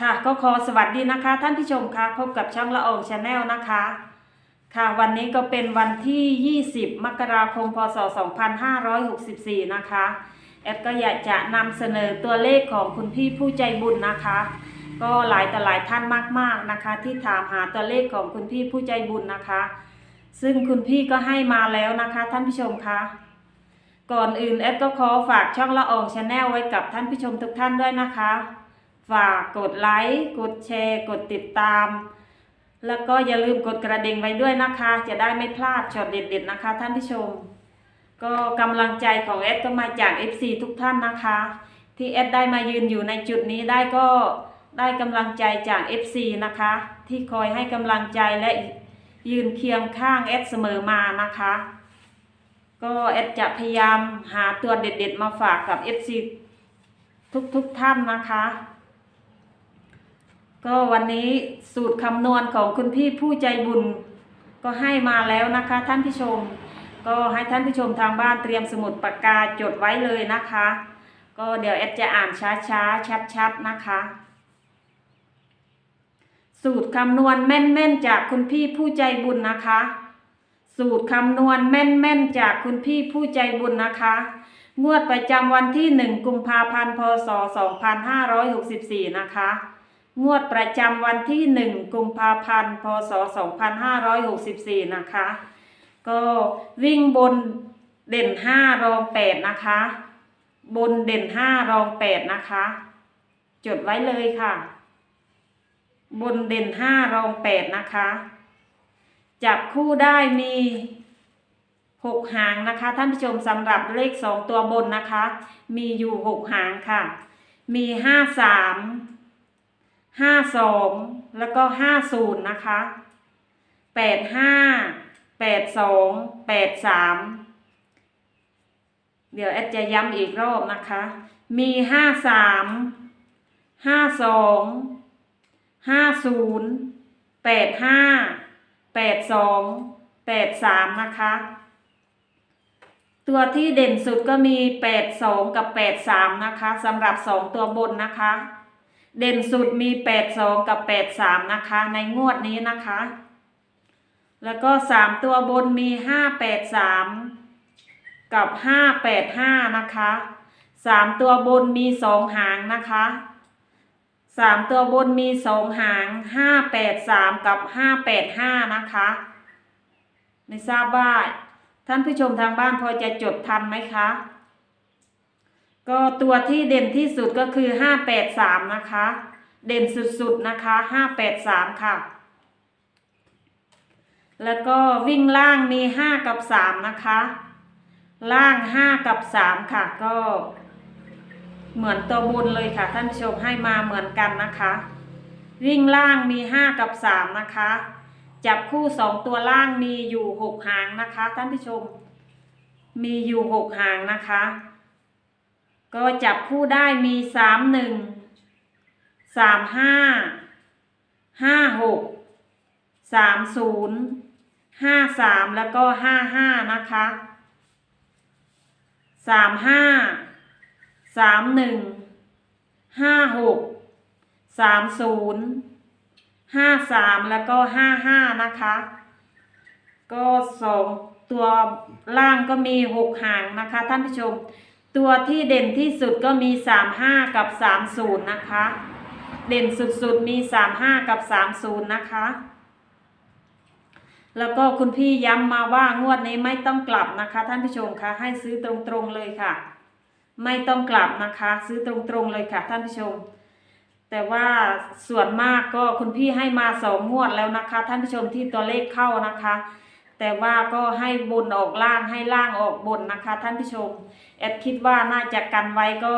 ค่ะก็ขอสวัสดีนะคะ ท่านผู้ชมค่ะพบกับช่องละอองชาแนลนะคะ ค่ะวันนี้ก็เป็นวันที่ 20 มกราคม พศ 2564 นะคะแอดก็อยากจะนำเสนอตัวเลขของคุณพี่ผู้ใจบุญนะคะ ก็หลายต่อหลายท่านมากๆนะคะ ที่ถามหาตัวเลขของคุณพี่ผู้ใจบุญนะคะ ซึ่งคุณพี่ก็ให้มาแล้วนะคะ ท่านผู้ชมคะก่อนอื่นแอดก็ขอฝากช่องละอองชาแนลไว้กับท่านผู้ชมทุกท่านด้วยนะคะ ฝากกดไลค์ กดแชร์ กดติดตาม แล้วก็อย่าลืมกดกระดิ่งไว้ด้วยนะคะ จะได้ไม่พลาดช็อตเด็ดๆนะคะ ท่านผู้ชม ก็กำลังใจของแอดก็มาจาก FC ทุกท่านนะคะ ที่แอดได้มายืนอยู่ในจุดนี้ได้ก็ได้กำลังใจจาก FC นะคะ ที่คอยให้กำลังใจและยืนเคียงข้างแอดเสมอมานะคะ ก็แอดจะพยายามหาตัวเด็ดๆ มาฝากกับ FC ทุกๆท่านนะคะ ก็วันนี้สูตรคำนวณของคุณพี่ผู้ใจบุญ ก็ให้มาแล้วนะคะ ท่านผู้ชม ก็ให้ท่านผู้ชมทางบ้านเตรียมสมุดปากกาจดไว้เลยนะคะ ก็เดี๋ยวแอดจะอ่านช้าๆ ชัดๆ นะคะ สูตรคำนวณแม่นๆ จากคุณพี่ผู้ใจบุญนะคะ สูตรคำนวณแม่นๆ จากคุณพี่ผู้ใจบุญนะคะงวดประจำวันที่ 1 กุมภาพันธ์ พศ 2564 นะคะ งวดประจำวันที่ 1 กุมภาพันธ์ พศ 2564 นะคะ ก็วิ่งบนเด่น 5 รอง 8 นะคะ บนเด่น 5 รอง 8 นะคะ จดไว้เลยค่ะ บนเด่น 5 รอง 8 นะคะ จับคู่ได้มี 6 หางนะคะ ท่านผู้ชมสำหรับเลข 2 ตัวบนนะคะ มีอยู่ 6 หางค่ะ มี 5 3 ห้าสองแล้วก็ห้าศูนย์นะคะแปดห้าแปดสองแปดสามเดี๋ยวแอดจะย้ำอีกรอบนะคะ มีห้าสามห้าสองห้าศูนย์แปดห้าแปดสองแปดสามนะคะ ตัวที่เด่นสุดก็มีแปดสองกับแปดสามนะคะสำหรับสองตัวบนนะคะ เด่นสุดมีแปดสองกับแปดสามนะคะ ในงวดนี้นะคะ แล้วก็สามตัวบนมีห้าแปดสามกับห้าแปดห้านะคะสามตัวบนมีสองหางนะคะสามตัวบนมีสองหางห้าแปดสามกับห้าแปดห้านะคะ ไม่ทราบว่าท่านผู้ชมทางบ้านพอจะจดทันไหมคะ ก็ตัวที่เด่นที่สุดก็คือห้าแปดสามนะคะ เด่นสุดๆนะคะห้าแปดสามค่ะ แล้วก็วิ่งล่างมีห้ากับสามนะคะ ล่างห้ากับสามค่ะ ก็เหมือนตัวบนเลยค่ะ ท่านผู้ชมให้มาเหมือนกันนะคะ วิ่งล่างมีห้ากับสามนะคะ จับคู่สองตัวล่างมีอยู่หกหางนะคะ ท่านผู้ชม มีอยู่หกหางนะคะ ก็จับคู่ได้มีสามหนึ่งสามห้าห้าหกสามศูนย์ห้าสามแล้วก็ห้าห้านะคะสามห้าสามหนึ่งห้าหกสามศูนย์ห้าสามแล้วก็ห้าห้านะคะ ก็สองตัวล่างก็มีหกหางนะคะท่านผู้ชม ตัวที่เด่นที่สุดก็มี 35 กับ 30 นะคะ เด่นสุดๆมี 35 กับ 30 นะคะ แล้วก็คุณพี่ย้ำมาว่างวดนี้ไม่ต้องกลับนะคะ ท่านผู้ชมคะให้ซื้อตรงๆเลยค่ะ ไม่ต้องกลับนะคะ ซื้อตรงๆเลยค่ะ ท่านผู้ชม แต่ว่าส่วนมากก็คุณพี่ให้มาสองงวดแล้วนะคะ ท่านผู้ชมที่ตัวเลขเข้านะคะ แต่ว่าก็ให้บนออกล่างให้ล่างออกบนนะคะ ท่านผู้ชม แอดคิดว่าน่าจะกันไว้ก็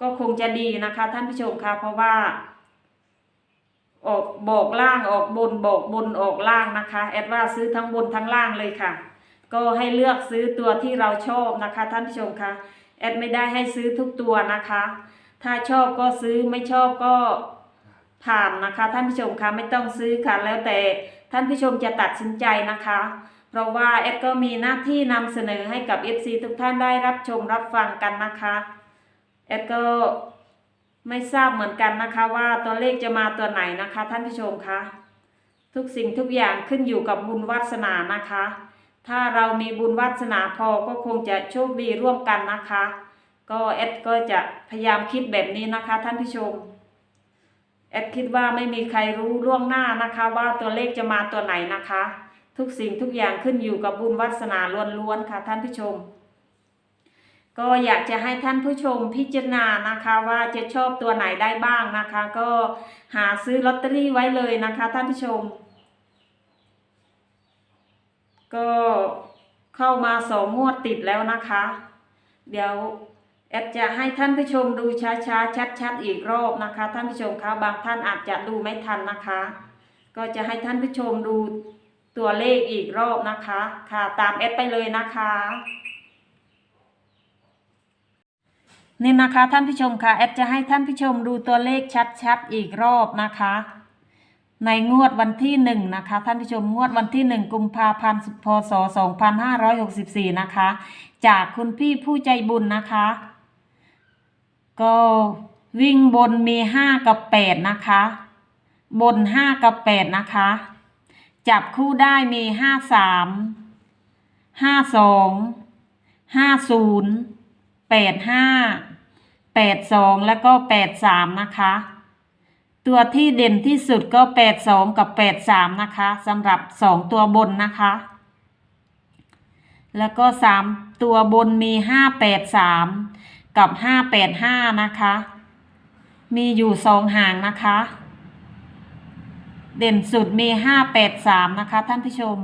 ก็คงจะดีนะคะ ท่านผู้ชมคะเพราะว่า ออกบอกล่างออกบนบอกบนออกล่างนะคะ แอดว่าซื้อทั้งบนทั้งล่างเลยค่ะ ก็ให้เลือกซื้อตัวที่เราชอบนะคะ ท่านผู้ชมคะแอดไม่ได้ให้ซื้อทุกตัวนะคะ ถ้าชอบก็ซื้อไม่ชอบก็ผ่านนะคะ ท่านผู้ชมคะไม่ต้องซื้อค่ะแล้วแต่ ท่านผู้ชมจะตัดสินใจนะคะ เพราะว่าแอดก็มีหน้าที่นำเสนอให้กับ FC ทุกท่านได้รับชมรับฟังกันนะคะแอดก็ไม่ทราบเหมือนกันนะคะว่าตัวเลขจะมาตัวไหนนะคะ ท่านผู้ชมคะทุกสิ่งทุกอย่างขึ้นอยู่กับบุญวาสนานะคะ ถ้าเรามีบุญวาสนาพอก็คงจะโชคดีร่วมกันนะคะ ก็แอดก็จะพยายามคิดแบบนี้นะคะท่านผู้ชม แอดคิดว่าไม่มีใครรู้ล่วงหน้านะคะ ว่าตัวเลขจะมาตัวไหนนะคะ ทุกสิ่งทุกอย่างขึ้นอยู่กับบุญวาสนาล้วนๆค่ะท่านผู้ชม ก็อยากจะให้ท่านผู้ชมพิจารณานะคะว่าจะชอบตัวไหนได้บ้างนะคะ ก็หาซื้อลอตเตอรี่ไว้เลยนะคะ ท่านผู้ชม ก็เข้ามาสองงวดติดแล้วนะคะ เดี๋ยว แอดจะให้ท่านผู้ชมดูช้าๆ ชัด ๆ อีกรอบนะคะ ท่านผู้ชมคะบางท่านอาจจะดูไม่ทันนะคะ ก็จะให้ท่านผู้ชมดูตัวเลขอีกรอบนะคะ ค่ะตามแอดไปเลยนะคะนี่นะคะท่านผู้ชมค่ะแอดจะให้ท่านผู้ชมดูตัวเลขชัดๆอีกรอบนะคะ ในงวดวันที่หนึ่งนะคะท่านผู้ชมงวดวันที่หนึ่งกุมภาพันธ์พศสองพันห้าร้อยหกสิบสี่นะคะ จากคุณพี่ผู้ใจบุญนะคะ ก็วิ่งบนมีห้ากับแปดนะคะ บนห้ากับแปดนะคะ จับคู่ได้มีห้าสามห้าสองห้าศูนย์แปดห้าแปดสองแล้วก็แปดสามนะคะ ตัวที่เด่นที่สุดก็แปดสองกับแปดสามนะคะสำหรับสองตัวบนนะคะ แล้วก็สามตัวบนมีห้าแปดสาม กับห้าแปดห้านะคะ มีอยู่สองหางนะคะ เด่นสุดมีห้าแปดสามนะคะ ท่านผู้ชม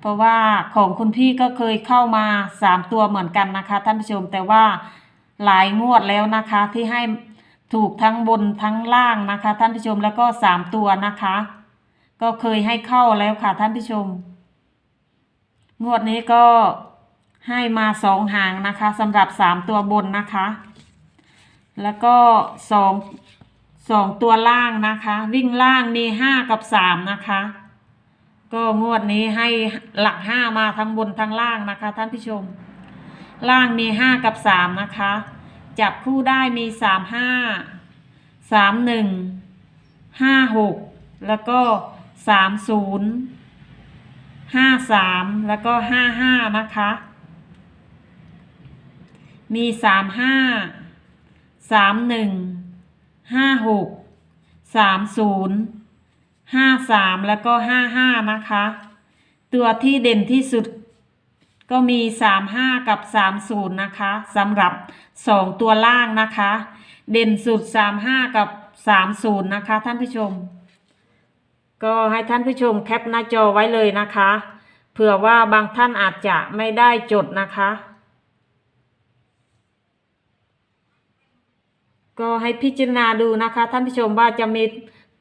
เพราะว่าของคุณพี่ก็เคยเข้ามาสามตัวเหมือนกันนะคะ ท่านผู้ชมแต่ว่าหลายงวดแล้วนะคะที่ให้ถูกทั้งบนทั้งล่างนะคะ ท่านผู้ชมแล้วก็สามตัวนะคะ ก็เคยให้เข้าแล้วค่ะท่านผู้ชม งวดนี้ก็ ให้มาสองหางนะคะสำหรับสามตัวบนนะคะ แล้วก็สองสองตัวล่างนะคะ วิ่งล่างมีห้ากับสามนะคะ ก็งวดนี้ให้หลักห้ามาทั้งบนทั้งล่างนะคะ ท่านผู้ชม ล่างมีห้ากับสามนะคะ จับคู่ได้มีสามห้าสามหนึ่งห้าหกแล้วก็สามศูนย์ห้าสามแล้วก็ห้าห้านะคะ มีสามห้าสามหนึ่งห้าหกสามศูนย์ห้าสามแล้วก็ห้าห้านะคะ ตัวที่เด่นที่สุดก็มีสามห้ากับสามศูนย์นะคะสำหรับสองตัวล่างนะคะ เด่นสุดสามห้ากับสามศูนย์นะคะ ท่านผู้ชม ก็ให้ท่านผู้ชมแคปหน้าจอไว้เลยนะคะ เผื่อว่าบางท่านอาจจะไม่ได้จดนะคะ ก็ให้พิจารณาดูนะคะท่านผู้ชมว่าจะมี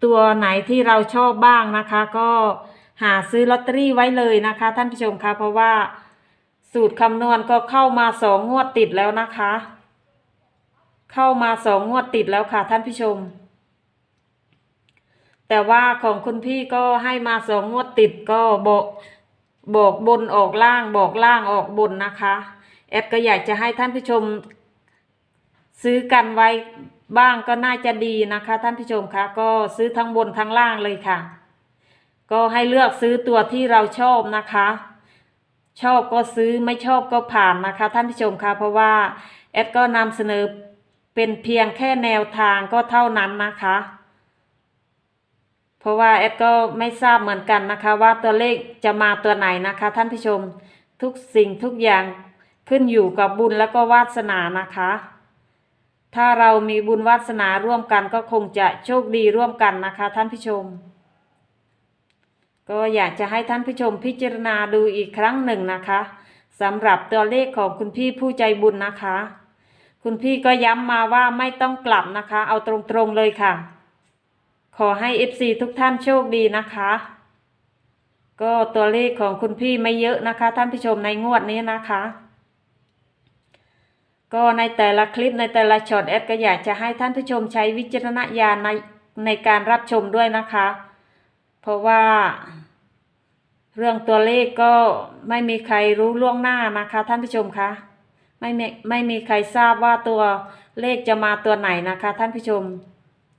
ตัวไหนที่เราชอบบ้างนะคะ ก็หาซื้อลอตเตอรี่ไว้เลยนะคะ ท่านผู้ชมคะเพราะว่าสูตรคำนวณก็เข้ามาสองงวดติดแล้วนะคะ เข้ามาสองงวดติดแล้วค่ะท่านผู้ชม แต่ว่าของคุณพี่ก็ให้มาสองงวดติดก็บอกบอกบนออกล่างบอกล่างออกบนนะคะ แอดก็อยากจะให้ท่านผู้ชมซื้อกันไว้ บ้างก็น่าจะดีนะคะ ท่านผู้ชมคะก็ซื้อทั้งบนทั้งล่างเลยค่ะ ก็ให้เลือกซื้อตัวที่เราชอบนะคะ ชอบก็ซื้อไม่ชอบก็ผ่านนะคะ ท่านผู้ชมคะเพราะว่าแอดก็นำเสนอเป็นเพียงแค่แนวทางก็เท่านั้นนะคะ เพราะว่าแอดก็ไม่ทราบเหมือนกันนะคะ ว่าตัวเลขจะมาตัวไหนนะคะ ท่านผู้ชมทุกสิ่งทุกอย่างขึ้นอยู่กับบุญแล้วก็วาสนานะคะ ถ้าเรามีบุญวาสนาร่วมกันก็คงจะโชคดีร่วมกันนะคะ ท่านผู้ชม ก็อยากจะให้ท่านผู้ชมพิจารณาดูอีกครั้งหนึ่งนะคะสำหรับตัวเลขของคุณพี่ผู้ใจบุญนะคะ คุณพี่ก็ย้ำมาว่าไม่ต้องกลับนะคะ เอาตรงๆเลยค่ะ ขอให้ FC ทุกท่านโชคดีนะคะ ก็ตัวเลขของคุณพี่ไม่เยอะนะคะ ท่านผู้ชมในงวดนี้นะคะ ก็ในแต่ละคลิปในแต่ละช็อตแอดก็อยากจะให้ท่านผู้ชมใช้วิจารณญาณในในการรับชมด้วยนะคะ เพราะว่า เรื่องตัวเลขก็ไม่มีใครรู้ล่วงหน้านะคะ ท่านผู้ชมคะไม่มีไม่มีใครทราบว่าตัวเลขจะมาตัวไหนนะคะ ท่านผู้ชม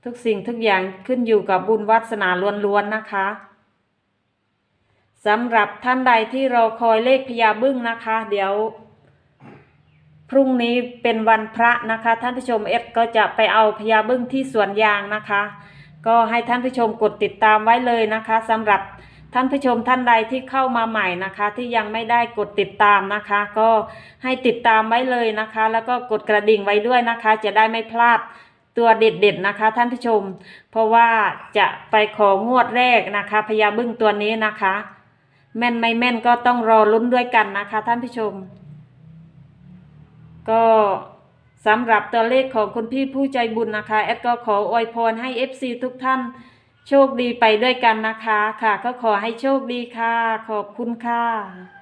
ทุกสิ่งทุกอย่างขึ้นอยู่กับบุญวาสนาล้วนๆนะคะสำหรับท่านใดที่รอคอยเลขพญาบึ้งนะคะ เดี๋ยว พรุ่งนี้เป็นวันพระนะคะ ท่านผู้ชมเอฟก็จะไปเอาพญาบึ้งที่สวนยางนะคะ ก็ให้ท่านผู้ชมกดติดตามไว้เลยนะคะสำหรับท่านผู้ชมท่านใดที่เข้ามาใหม่นะคะ ที่ยังไม่ได้กดติดตามนะคะ ก็ให้ติดตามไว้เลยนะคะ แล้วก็กดกระดิ่งไว้ด้วยนะคะ จะได้ไม่พลาดตัวเด็ดๆนะคะ ท่านผู้ชม เพราะว่าจะไปของวดแรกนะคะพญาบึ้งตัวนี้นะคะ แม่นไม่แม่นก็ต้องรอลุ้นด้วยกันนะคะ ท่านผู้ชม ก็สำหรับตัวเลขของคุณพี่ผู้ใจบุญนะคะ แอดก็ขออวยพรให้ FC ทุกท่านโชคดีไปด้วยกันนะคะ ค่ะ ก็ขอให้โชคดีค่ะ ขอบคุณค่ะ